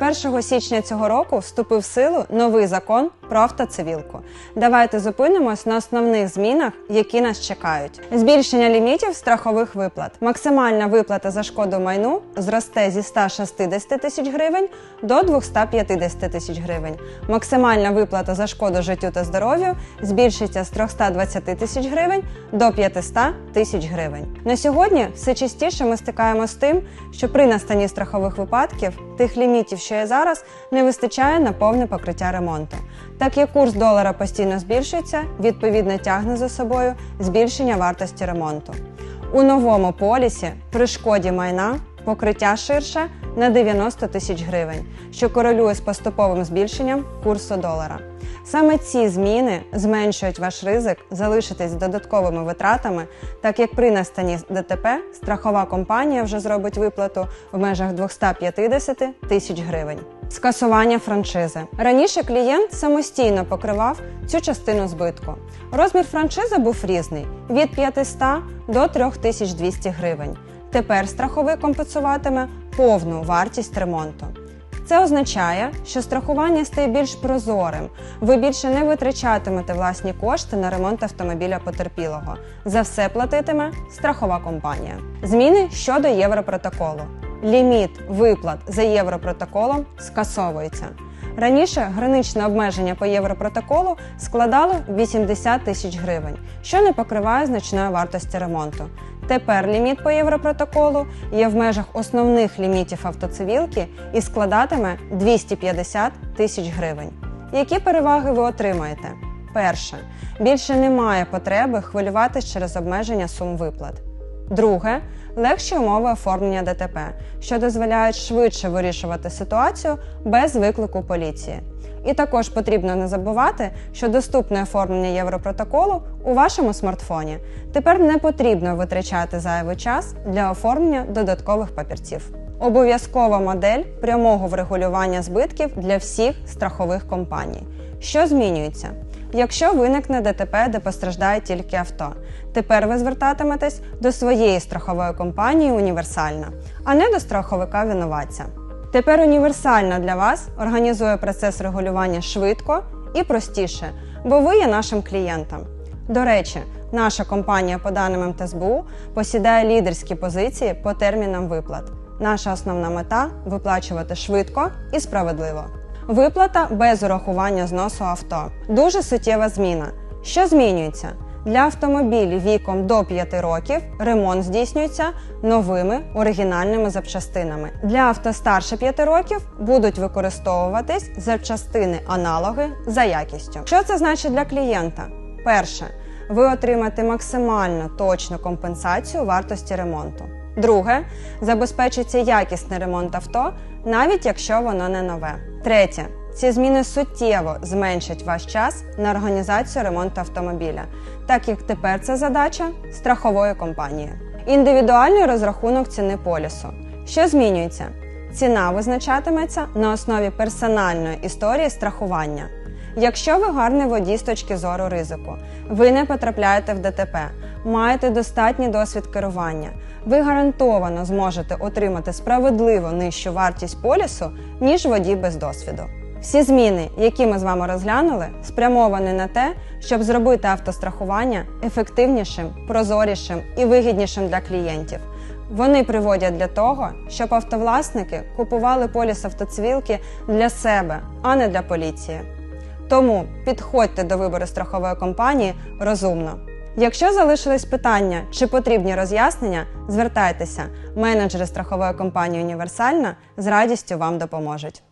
З 1 січня цього року вступив в силу новий закон про автоцивілку. Давайте зупинимось на основних змінах, які нас чекають. Збільшення лімітів страхових виплат. Максимальна виплата за шкоду майну зросте зі 160 тисяч гривень до 250 тисяч гривень. Максимальна виплата за шкоду життю та здоров'ю збільшиться з 320 тисяч гривень до 500 тисяч гривень. На сьогодні все частіше ми стикаємося з тим, що при настанні страхових випадків тих лімітів, що є зараз, не вистачає на повне покриття ремонту. Так як курс долара постійно збільшується, відповідно тягне за собою збільшення вартості ремонту. У новому полісі при шкоді майна покриття ширше на 90 тисяч гривень, що корелює з поступовим збільшенням курсу долара. Саме ці зміни зменшують ваш ризик залишитись додатковими витратами, так як при настанні ДТП страхова компанія вже зробить виплату в межах 250 тисяч гривень. Скасування франшизи. Раніше клієнт самостійно покривав цю частину збитку. Розмір франшизи був різний від 500 до 3200 гривень. Тепер страховий компенсуватиме повну вартість ремонту. Це означає, що страхування стає більш прозорим. Ви більше не витрачатимете власні кошти на ремонт автомобіля потерпілого. За все платитиме страхова компанія. Зміни щодо Європротоколу. Ліміт виплат за Європротоколом скасовується. Раніше граничне обмеження по Європротоколу складало 80 тисяч гривень, що не покриває значної вартості ремонту. Тепер ліміт по Європротоколу є в межах основних лімітів автоцивілки і складатиме 250 тисяч гривень. Які переваги ви отримаєте? Перше. Більше немає потреби хвилюватись через обмеження сум виплат. Друге легші умови оформлення ДТП, що дозволяють швидше вирішувати ситуацію без виклику поліції. І також потрібно не забувати, що доступне оформлення Європротоколу у вашому смартфоні. Тепер не потрібно витрачати зайвий час для оформлення додаткових папірців. Обов'язкова модель прямого врегулювання збитків для всіх страхових компаній. Що змінюється? Якщо виникне ДТП, де постраждає тільки авто, тепер ви звертатиметесь до своєї страхової компанії універсальна, а не до страховика винуватця. Тепер універсальна для вас організує процес регулювання швидко і простіше, бо ви є нашим клієнтом. До речі, наша компанія по даним МТСБУ посідає лідерські позиції по термінам виплат. Наша основна мета виплачувати швидко і справедливо. Виплата без урахування зносу авто. Дуже суттєва зміна. Що змінюється? Для автомобілів віком до 5 років ремонт здійснюється новими оригінальними запчастинами. Для авто старше 5 років будуть використовуватись запчастини аналоги за якістю. Що це значить для клієнта? Перше, ви отримаєте максимально точну компенсацію вартості ремонту. Друге, забезпечиться якісний ремонт авто, навіть якщо воно не нове. Третє. Ці зміни суттєво зменшать ваш час на організацію ремонту автомобіля, так як тепер це задача страхової компанії. Індивідуальний розрахунок ціни полісу. Що змінюється? Ціна визначатиметься на основі персональної історії страхування. Якщо ви гарний водій з точки зору ризику, ви не потрапляєте в ДТП, маєте достатній досвід керування, ви гарантовано зможете отримати справедливо нижчу вартість полісу, ніж водій без досвіду. Всі зміни, які ми з вами розглянули, спрямовані на те, щоб зробити автострахування ефективнішим, прозорішим і вигіднішим для клієнтів. Вони приводять для того, щоб автовласники купували поліс автоцивілки для себе, а не для поліції. Тому підходьте до вибору страхової компанії розумно. Якщо залишились питання чи потрібні роз'яснення, звертайтеся. Менеджери страхової компанії Універсальна з радістю вам допоможуть.